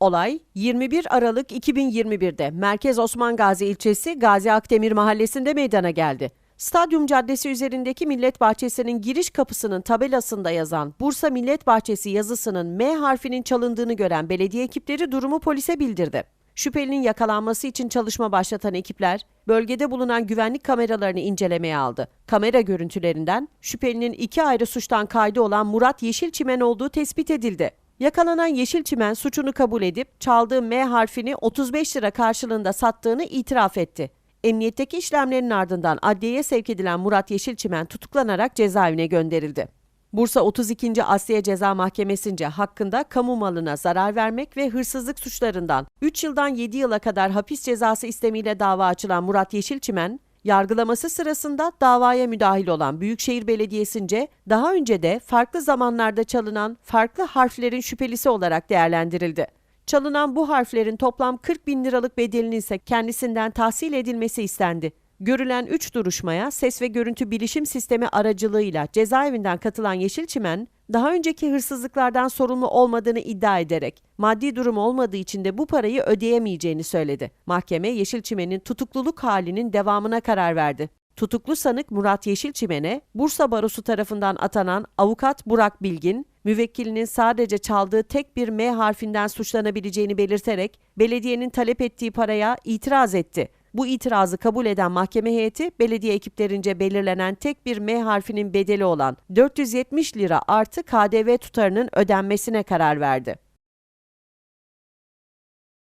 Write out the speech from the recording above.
Olay 21 Aralık 2021'de Merkez Osman Gazi ilçesi Gazi Akdemir mahallesinde meydana geldi. Stadyum Caddesi üzerindeki Millet Bahçesi'nin giriş kapısının tabelasında yazan Bursa Millet Bahçesi yazısının M harfinin çalındığını gören belediye ekipleri durumu polise bildirdi. Şüphelinin yakalanması için çalışma başlatan ekipler bölgede bulunan güvenlik kameralarını incelemeye aldı. Kamera görüntülerinden şüphelinin iki ayrı suçtan kaydı olan Murat Yeşilçimen olduğu tespit edildi. Yakalanan Yeşilçimen suçunu kabul edip çaldığı M harfini 35 lira karşılığında sattığını itiraf etti. Emniyetteki işlemlerin ardından adliyeye sevk edilen Murat Yeşilçimen tutuklanarak cezaevine gönderildi. Bursa 32. Asliye Ceza Mahkemesi'nce hakkında kamu malına zarar vermek ve hırsızlık suçlarından 3 yıldan 7 yıla kadar hapis cezası istemiyle dava açılan Murat Yeşilçimen, yargılaması sırasında davaya müdahil olan Büyükşehir Belediyesi'nce daha önce de farklı zamanlarda çalınan farklı harflerin şüphelisi olarak değerlendirildi. Çalınan bu harflerin toplam 40 bin liralık bedelinin ise kendisinden tahsil edilmesi istendi. Görülen 3 duruşmaya ses ve görüntü bilişim sistemi aracılığıyla cezaevinden katılan Yeşilçimen, daha önceki hırsızlıklardan sorumlu olmadığını iddia ederek maddi durum olmadığı için de bu parayı ödeyemeyeceğini söyledi. Mahkeme Yeşilçimen'in tutukluluk halinin devamına karar verdi. Tutuklu sanık Murat Yeşilçimen'e Bursa Barosu tarafından atanan avukat Burak Bilgin, müvekkilinin sadece çaldığı tek bir M harfinden suçlanabileceğini belirterek belediyenin talep ettiği paraya itiraz etti. Bu itirazı kabul eden mahkeme heyeti belediye ekiplerince belirlenen tek bir M harfinin bedeli olan 470 lira artı KDV tutarının ödenmesine karar verdi.